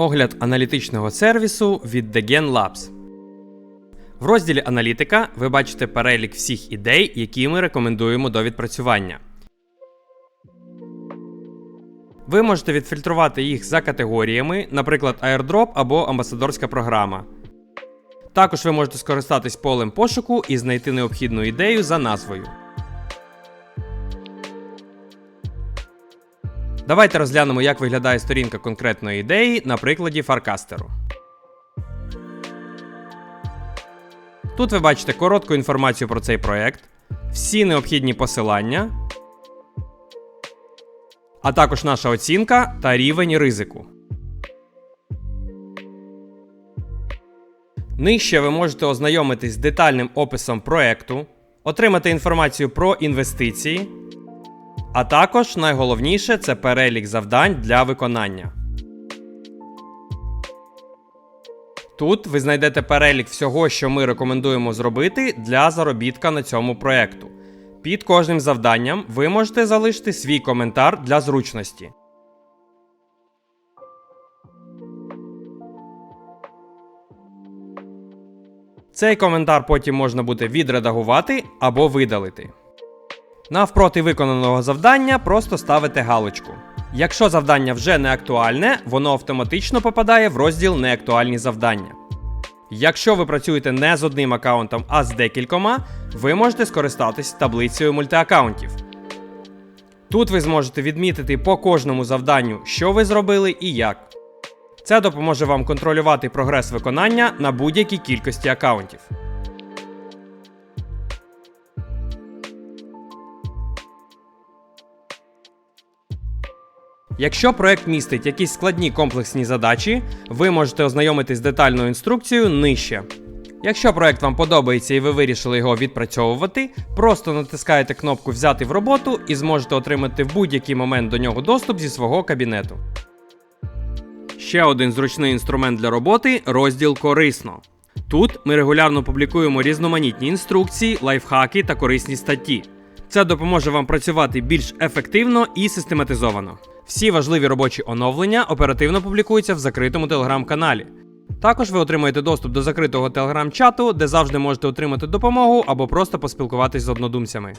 Огляд аналітичного сервісу від Degen Labs. В розділі Аналітика ви бачите перелік всіх ідей, які ми рекомендуємо до відпрацювання. Ви можете відфільтрувати їх за категоріями, наприклад, airdrop або амбасадорська програма. Також ви можете скористатись полем пошуку і знайти необхідну ідею за назвою. Давайте розглянемо, як виглядає сторінка конкретної ідеї на прикладі Фаркастеру. Тут ви бачите коротку інформацію про цей проект, всі необхідні посилання, а також наша оцінка та рівень ризику. Нижче ви можете ознайомитись з детальним описом проекту, отримати інформацію про інвестиції, а також найголовніше це перелік завдань для виконання. Тут ви знайдете перелік всього, що ми рекомендуємо зробити для заробітка на цьому проекту. Під кожним завданням ви можете залишити свій коментар для зручності. Цей коментар потім можна буде відредагувати або видалити. Навпроти виконаного завдання просто ставите галочку. Якщо завдання вже не актуальне, воно автоматично попадає в розділ Неактуальні завдання. Якщо ви працюєте не з одним аккаунтом, а з декількома, ви можете скористатись таблицею мультиаккаунтів. Тут ви зможете відмітити по кожному завданню, що ви зробили і як. Це допоможе вам контролювати прогрес виконання на будь-якій кількості аккаунтів. Якщо проект містить якісь складні комплексні задачі, ви можете ознайомитись з детальною інструкцією нижче. Якщо проект вам подобається і ви вирішили його відпрацьовувати, просто натискаєте кнопку Взяти в роботу і зможете отримати в будь-який момент до нього доступ зі свого кабінету. Ще один зручний інструмент для роботи розділ Корисно. Тут ми регулярно публікуємо різноманітні інструкції, лайфхаки та корисні статті. Це допоможе вам працювати більш ефективно і систематизовано. Всі важливі робочі оновлення оперативно публікуються в закритому телеграм-каналі. Також ви отримаєте доступ до закритого телеграм-чату, де завжди можете отримати допомогу або просто поспілкуватись з однодумцями.